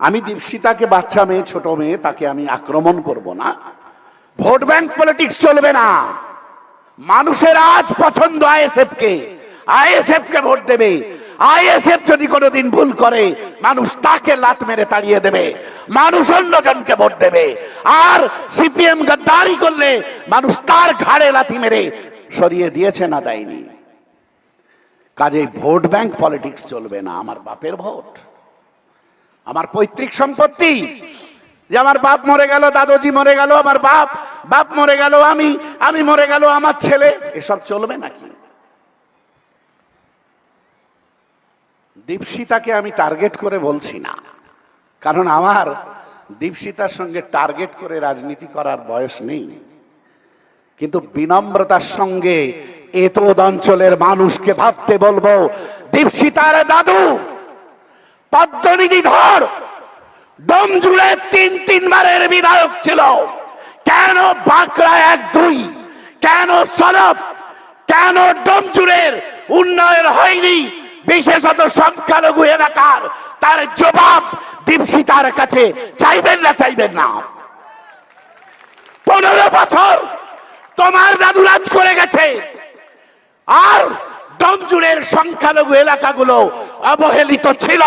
আমি দীপশিতাকে বাচ্চা মেয়ে, ছোট মেয়ে, তাকে আমি আক্রমণ করব না। ভোট ব্যাংক পলিটিক্স চলবে না। মানুষের আজ পছন্দ আইএসএফ কে আইএসএফ কে ভোট দেবে। আইএসএফ যদি কোনোদিন ভুল করে, মানুষ তাকে লাত মেরে তাড়িয়ে দেবে। মানুষ অন্যজনকে ভোট দেবে। আর সিপিএম গদ্দারি করলে মানুষ তার ঘাড়ে লাথি মেরে সরিয়ে দিয়েছে না দেয়নি। কাজে ভোট ব্যাংক পলিটিক্স চলবে না, আমার বাপের ভোট। আমার পৈতৃক সম্পত্তি। যে আমার বাপ মরে গেল, দাদুজি মরে গেল, আমার বাপ বাপ মরে গেল, আমি আমি মরে গেল, আমার ছেলে। এসব চলবে নাকি? দীপশিতাকে আমি টার্গেট করে বলছি না। কারণ আমার দীপশিতার সঙ্গে টার্গেট করে রাজনীতি করার বয়স নেই। কিন্তু বিনম্রতার সঙ্গে এতদ অঞ্চলের মানুষকে ভাবতে বলব, দীপশিতার দাদু! পদ্মনিধি ধর। দম জুড়ে তিন তিনবারের বিধায়ক ছিল। কেন বাঁকড়া এক দুই? কেন সরব? কেন ডোমচুরের উন্নয়ন হয়নি? বিশেষত সংখ্যালঘু এলাকার। তার জবাব দীপশিতার কাছে চাইবেন না চাইবেন না। পনেরো বছর তোমার দাদু রাজ করে গেছে। আর ডমজুড়ের সংখ্যালঘু এলাকাগুলো অবহেলিত ছিল।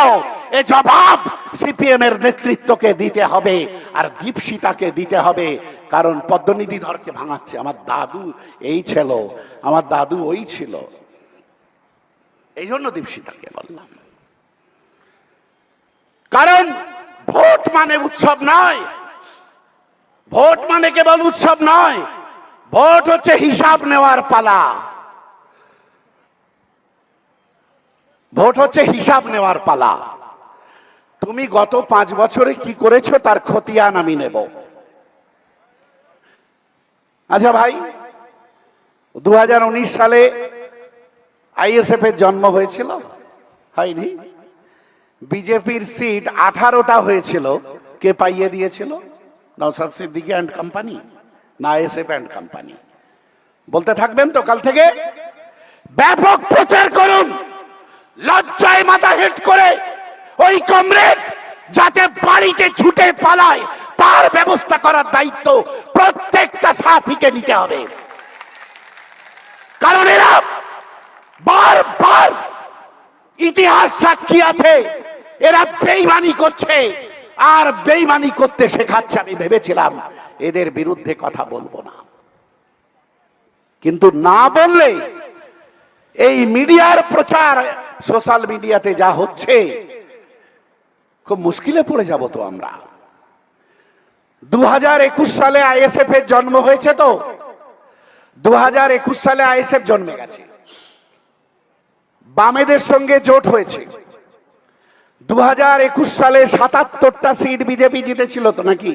এ জবাব সিপিএম এর নেতৃত্বকে দিতে হবে আর দীপশিতাকে দিতে হবে। কারণ পদ্মনিধি ধরকে ভাঙাচ্ছে। আমার দাদু এই ছিল, আমার দাদু ওই ছিল। এই জন্য দীপশিতাকে বললাম। কারণ ভোট মানে উৎসব নয়। ভোট মানে কেবল উৎসব নয়। ভোট হচ্ছে হিসাব নেওয়ার পালা। ভোট হচ্ছে হিসাব নেওয়ার পালা। তুমি গত পাঁচ বছরে কি করেছ তার খতিয়ান আমি নেব। আচ্ছা ভাই দু হাজার উনিশ সালে আইএসএফ এর জন্ম হয়েছিল? হয়নি? বিজেপির সিট আঠারোটা হয়েছিল। কে পাইয়ে দিয়েছিল? নৌসাদ সিদ্দিকি অ্যান্ড কোম্পানি, না আইএসএফ অ্যান্ড কোম্পানি। বলতে থাকবেন তো কাল থেকে? ব্যাপক প্রচার করুন! লজ্জায় মাথা হেট করে ওই কমরেড যাতে বাড়িতে ছুটে পালায়, তার ব্যবস্থা করার দায়িত্ব প্রত্যেকটা সাথীকে নিতে হবে। কারণ এরা বারবার ইতিহাস সাক্ষী আছে, এরা বেইমানি করছে, আর বেইমানি করতে শেখাচ্ছে, আমি ভেবেছিলাম এদের বিরুদ্ধে কথা বলব না। কিন্তু না বললে এই মিডিয়ার প্রচার সোশ্যাল মিডিয়াতে যা হচ্ছে খুব মুশকিলে পড়ে যাব তো আমরা। দু হাজার একুশ সালে আইএসএফ এর জন্ম হয়েছে তো? দু হাজার একুশ সালে আইএসএফ জন্মে গেছে। বামেদের সঙ্গে জোট হয়েছে। দু হাজার একুশ সালে সাতাত্তরটা সিট বিজেপি জিতেছিল তো নাকি?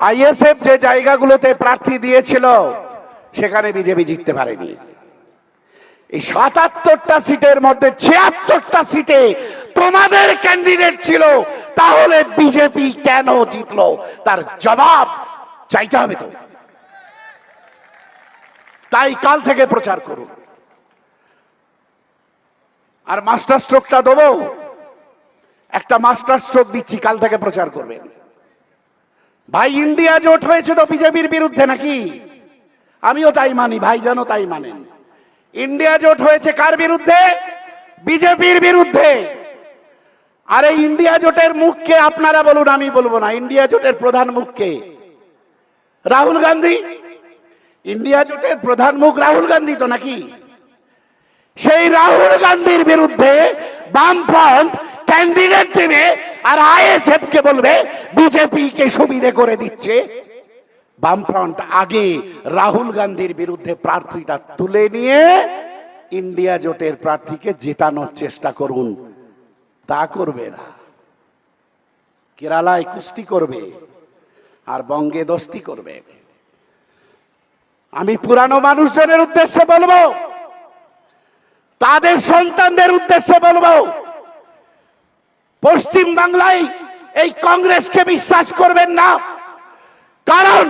আইএসএফ যে জায়গাগুলোতে প্রার্থী দিয়েছিল, সেখানে বিজেপি জিততে পারেনি। এই সাতাত্তরটা সিটের মধ্যে ছিয়াত্তরটা সিটে তোমাদের ক্যান্ডিডেট ছিল, তাহলে বিজেপি কেন জিতলো? তার জবাব চাইতে হবে তো। তাই কাল থেকে প্রচার করুন। আর মাস্টার স্ট্রোকটা দেবো। একটা মাস্টার স্ট্রোক দিচ্ছি, কাল থেকে প্রচার করবেন। ভাই ইন্ডিয়া জোট হয়েছে তো বিজেপির বিরুদ্ধে নাকি? আমিও তাই মানি ভাই যেন তাই মানেন। ইন্ডিয়া জোট হয়েছে কার বিরুদ্ধে? বিজেপির বিরুদ্ধে। আর এই ইন্ডিয়া জোটের মুখকে আপনারা বলুন, আমি বলব না। ইন্ডিয়া জোটের প্রধান মুখকে। রাহুল গান্ধী? ইন্ডিয়া জোটের প্রধান মুখ রাহুল গান্ধী তো নাকি? সেই রাহুল গান্ধীর বিরুদ্ধে বামফ্রন্ট ক্যান্ডিডেট দেবে আর আইএসএফ কে বলবে বিজেপি কে সুবিধে করে দিচ্ছে। বামফ্রন্ট আগে রাহুল গান্ধীর বিরুদ্ধে প্রার্থীটা তুলে নিয়ে ইন্ডিয়া জোটের প্রার্থীকে জেতানোর চেষ্টা করুন। তা করবে না। কেরালায় কুস্তি করবে আর বঙ্গে দস্তি করবে। আমি পুরানো মানুষজনের উদ্দেশ্যে বলব, তাদের সন্তানদের উদ্দেশ্যে বলব, পশ্চিম বাংলায় এই কংগ্রেসকে বিশ্বাস করবেন না। কারণ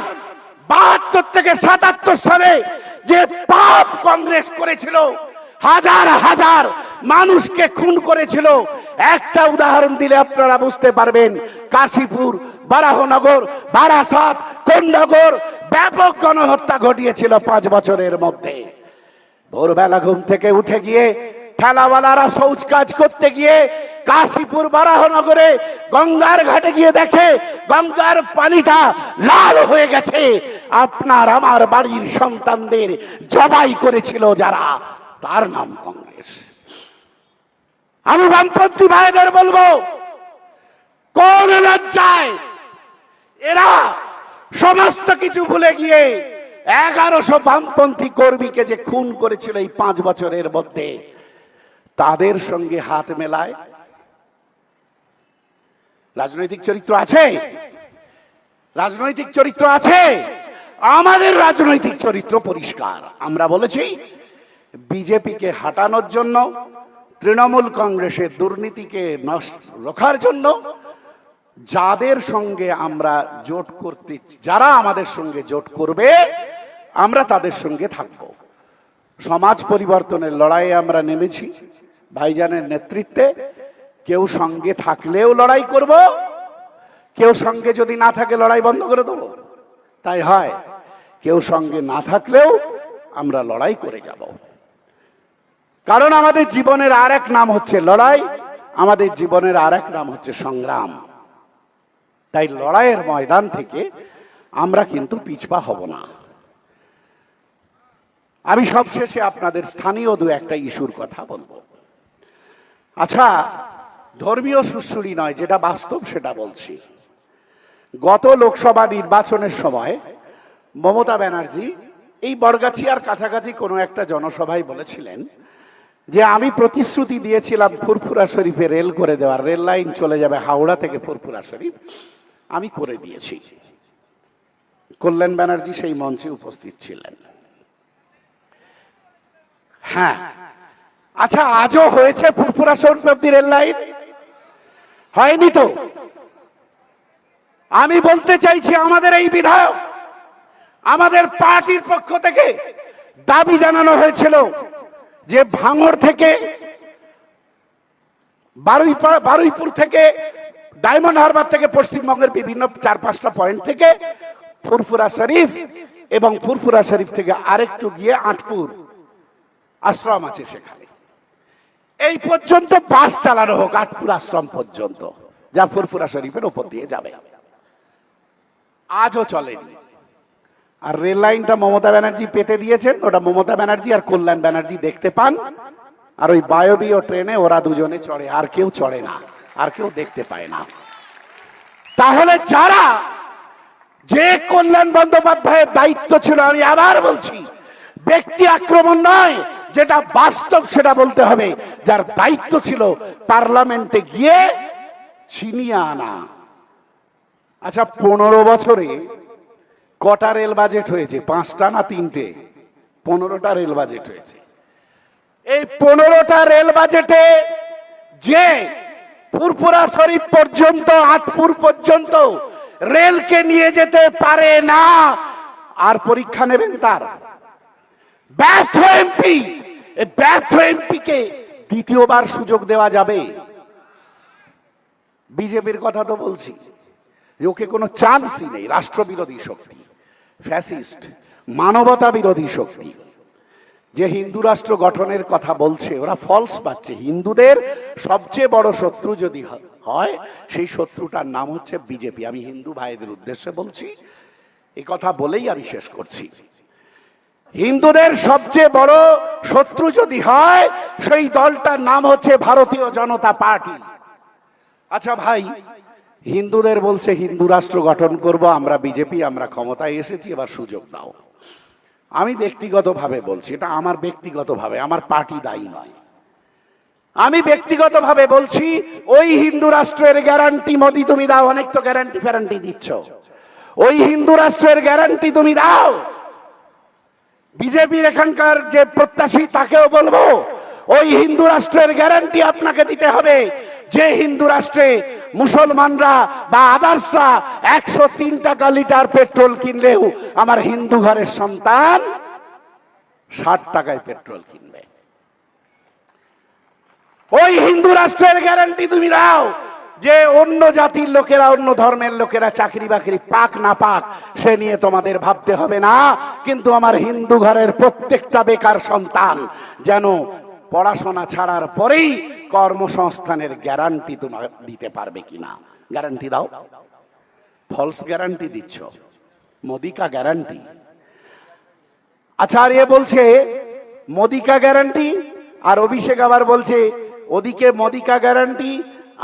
বাহাত্তর থেকে সাতাত্তর সালে যে পাপ কংগ্রেস করেছিল, হাজার হাজার মানুষকে খুন করেছিল। একটা উদাহরণ দিলে আপনারা বুঝতে পারবেন, কাশীপুর, বারাহনগর, বারাসাত কোন্নগর ব্যাপক গণহত্যা ঘটিয়েছিল পাঁচ বছরের মধ্যে। ভোরবেলা ঘুম থেকে উঠে গিয়ে ঠেলাওয়ালারা শৌচ কাজ করতে গিয়ে কাশীপুর, বারাহনগরে গঙ্গার ঘাটে গিয়ে দেখে গঙ্গার পানিটা লাল হয়ে গেছে। আপনার আমার বাড়ির সন্তানদের জবাই করেছিল যারা। তার নাম কংগ্রেস। আমি বামপন্থী ভাইদের বলব, কোন লজ্জায় এরা সমস্ত কিছু ভুলে গিয়ে এগারোশো বামপন্থী কর্মীকে যে খুন করেছিল এই পাঁচ বছরের মধ্যে, তাদের সঙ্গে হাত মেলায়। রাজনৈতিক চরিত্র আছে? রাজনৈতিক চরিত্র আছে? আমাদের রাজনৈতিক চরিত্র পরিষ্কার। আমরা বলেছি, বিজেপিকে হাঁটানোর জন্য তৃণমূল কংগ্রেসের দুর্নীতিকে নষ্ট রখার জন্য যাদের সঙ্গে আমরা জোট করতে, যারা আমাদের সঙ্গে জোট করবে, আমরা তাদের সঙ্গে থাকব। সমাজ পরিবর্তনের লড়াইয়ে আমরা নেমেছি। ভাইজানের নেতৃত্বে কেউ সঙ্গে থাকলেও লড়াই করব, কেউ সঙ্গে যদি না থাকে লড়াই বন্ধ করে দেবো। তাই হয়, কেউ সঙ্গে না থাকলেও আমরা লড়াই করে যাব। কারণ আমাদের জীবনের আর এক নাম হচ্ছে লড়াই, আমাদের জীবনের আর এক নাম হচ্ছে সংগ্রাম। তাই লড়াইয়ের ময়দান থেকে আমরা কিন্তু পিছপা হব না। আমি সবশেষে আপনাদের স্থানীয় দু একটা ইস্যুর কথা বলব। আচ্ছা ধর্মীয় সুশ্রুড়ি নয়, যেটা বাস্তব সেটা বলছি। গত লোকসভা নির্বাচনের সময় মমতা ব্যানার্জি এই বরগাছিয়ার কাছাকাছি কোনো একটা জনসভায় বলেছিলেন যে আমি প্রতিশ্রুতি দিয়েছিলাম ফুরফুরা শরীফে রেল করে দেওয়ার, রেল লাইন চলে যাবে হাওড়া থেকে ফুরফুরা শরীফ, আমি করে দিয়েছি। কল্যাণ ব্যানার্জি সেই মঞ্চে উপস্থিত ছিলেন। হ্যাঁ আচ্ছা আজও হয়েছে ফুরফুরা শরীফ অব্দি রেল লাইন? হয়নি তো। আমি বলতে চাইছি, আমাদের এই বিধায়ক, আমাদের পার্টির পক্ষ থেকে দাবি জানানো হয়েছিল যে ভাঙর থেকে বারুইপুর থেকে ডায়মন্ড হারবার থেকে পশ্চিমবঙ্গের বিভিন্ন চার পাঁচটা পয়েন্ট থেকে ফুরফুরা শরীফ এবং ফুরফুরা শরীফ থেকে আরেকটু গিয়ে আটপুর আশ্রম আছে সেখানে। এই পর্যন্ত বাস চালানো হোক, আটপুর আশ্রম পর্যন্ত, যা ফুরফুরা শরীফের ওপর দিয়ে যাবে। আজও চলেনি। আর রেল লাইনটা মমতা ব্যানার্জি পেতে দিয়েছেন, ওটা মমতা ব্যানার্জি আর কল্যাণ ব্যানার্জি দেখতে পান। আর ওই বায়বীয় ট্রেনে ওরা দুজনে চড়ে, আর কেউ চড়ে না, আর কেউ দেখতে পায় না। তাহলে যারা যে কল্যাণ বন্দ্যোপাধ্যায়ের দায়িত্ব ছিল, আমি আবার বলছি, ব্যক্তি আক্রমণ নয়, যেটা বাস্তব সেটা বলতে হবে। যার দায়িত্ব ছিল পার্লামেন্টে গিয়ে ছিনিয়ে আনা। আচ্ছা পনেরো বছরে কটা রেল বাজেট হয়েছে? পাঁচটা না তিনটে? পনেরোটা রেল বাজেট হয়েছে। এই পনেরোটা রেল বাজেটে যে ফুরফুরা শরীফ পর্যন্ত, আটপুর পর্যন্ত রেলকে নিয়ে যেতে পারে না, আর পরীক্ষা নেবেন তার। ব্যর্থ এমপি ব্যর্থ এমপিকে দ্বিতীয়বার সুযোগ দেওয়া যাবে। বিজেপির কথা তো বলছি। ওকে কোনো চান্সই নেই, রাষ্ট্রবিরোধী শক্তি। ফ্যাসিস্ট, মানবতা বিরোধী শক্তি। যে হিন্দু রাষ্ট্র গঠনের কথা বলছে, ওরা ফলস পাচ্ছে। হিন্দুদের সবচেয়ে বড় শত্রু যদি হয়, সেই শত্রুটার নাম হচ্ছে বিজেপি আমি হিন্দু ভাইদের উদ্দেশ্যে বলছি এই কথা বলেই আমি শেষ করছি। হিন্দুদের সবচেয়ে বড় শত্রু যদি হয়, সেই দলটার নাম হচ্ছে ভারতীয় জনতা পার্টি। আচ্ছা ভাই হিন্দুদের বলছে, হিন্দু রাষ্ট্র গঠন করব, আমরা বিজেপি, আমরা ক্ষমতায় এসেছি, এবার সুযোগ দাও। আমি ব্যক্তিগতভাবে বলছি, এটা আমার ব্যক্তিগতভাবে, আমার পার্টি দায়ী নয়। আমি ব্যক্তিগতভাবে বলছি, ওই হিন্দু রাষ্ট্রের গ্যারান্টি মোদি, তুমি দাও, অনেক তো গ্যারান্টি ফ্যারান্টি দিচ্ছ। ওই হিন্দু রাষ্ট্রের গ্যারান্টি তুমি দাও। বিজেপির এখানকার যে প্রত্যাশী, তাকেও বলব, ওই হিন্দু রাষ্ট্রের গ্যারান্টি আপনাকে দিতে হবে। যে হিন্দু রাষ্ট্রে মুসলমানরা বা আদার্সরা একশো তিন টাকা লিটার পেট্রোল কিনলেও আমার হিন্দু ঘরের সন্তান ষাট টাকায় পেট্রোল কিনবে। ওই হিন্দু রাষ্ট্রের গ্যারান্টি তুমি দাও যে অন্য জাতির লোকেরা, অন্য ধর্মের লোকেরা চাকরি বাকরি পাক না পাক, সে নিয়ে তোমাদের ভাবতে হবে না। কিন্তু আমার হিন্দু ঘরের প্রত্যেকটা বেকার সন্তান যেন পড়াশোনা ছাড়ার পরেই কর্মসংস্থানের গ্যারান্টি তোমার দিতে পারবে কিনা? গ্যারান্টি দাও। ফলস গ্যারান্টি দিচ্ছ। মোদিকা গ্যারান্টি আচ্ছা আর এ বলছে মোদিকা গ্যারান্টি আর অভিষেক আবার বলছে, ওদিকে মোদিকা গ্যারান্টি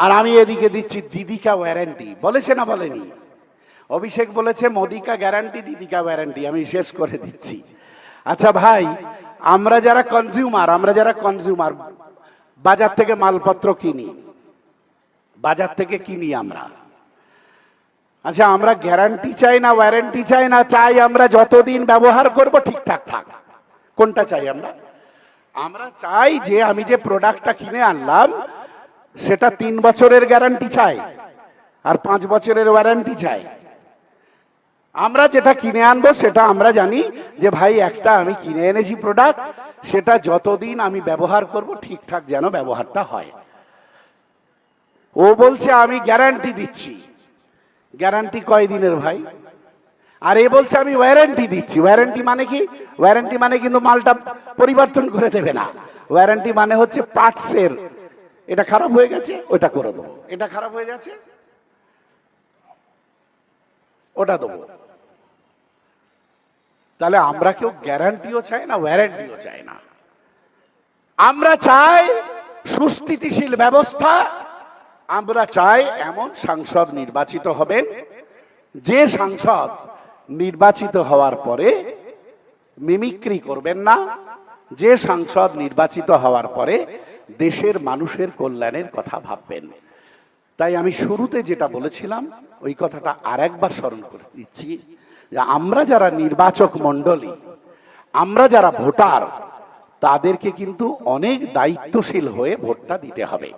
আর আমি এদিকে দিচ্ছি দিদিকা ওয়ারেন্টি বলেছে না বলেনি? অভিষেক বলেছে মোদিকা গ্যারান্টি দিদিকা ওয়ারেন্টি আমি শেষ করে দিচ্ছি। আচ্ছা ভাই, আমরা যারা কনজিউমার আমরা যারা কনজিউমার বাজার থেকে মালপত্র কিনি। বাজার থেকে কিনি আমরা। আচ্ছা আমরা গ্যারান্টি চাই না, ওয়ারেন্টি চাই না, চাই আমরা যতদিন ব্যবহার করব, ঠিকঠাক থাক। কোনটা চাই আমরা? আমরা চাই যে আমি যে প্রোডাক্টটা কিনে আনলাম, সেটা তিন বছরের গ্যারান্টি চাই, আর পাঁচ বছরের ওয়ারেন্টি চাই। আমরা যেটা কিনে আনব সেটা আমরা জানি যে ভাই, একটা আমি কিনে এনেছি প্রোডাক্ট সেটা যতদিন আমি ব্যবহার করব, ঠিকঠাক যেন ব্যবহারটা হয়। ও বলছে, আমি গ্যারান্টি দিচ্ছি। গ্যারান্টি কয় দিনের ভাই? আর এ বলছে, আমি ওয়ারেন্টি দিচ্ছি। ওয়ারেন্টি মানে কি? ওয়ারেন্টি মানে কিন্তু মালটা পরিবর্তন করে দেবে না। ওয়ারেন্টি মানে হচ্ছে পার্টসের এটা খারাপ হয়ে গেছে, ওটা করে দেবো। এটা খারাপ হয়ে গেছে ওটা দেবো। তাহলে আমরা কেউ গ্যারান্টিও চাই না ওয়ারেন্টিও চাই না। আমরা চাই সুস্থিতিশীল ব্যবস্থা, আমরা চাই এমন সাংসদ নির্বাচিত হবেন, যে সাংসদ নির্বাচিত হওয়ার পরে মিমিক্রি করবেন না, যে সাংসদ নির্বাচিত হওয়ার পরে দেশের মানুষের কল্যাণের কথা ভাববেন। তাই আমি শুরুতে যেটা বলেছিলাম, ওই কথাটা আরেকবার স্মরণ করে দিচ্ছি। যে আমরা যারা নির্বাচক মণ্ডলী, আমরা যারা ভোটার, তাদেরকে কিন্তু অনেক দায়িত্বশীল হয়ে ভোটটা দিতে হবে।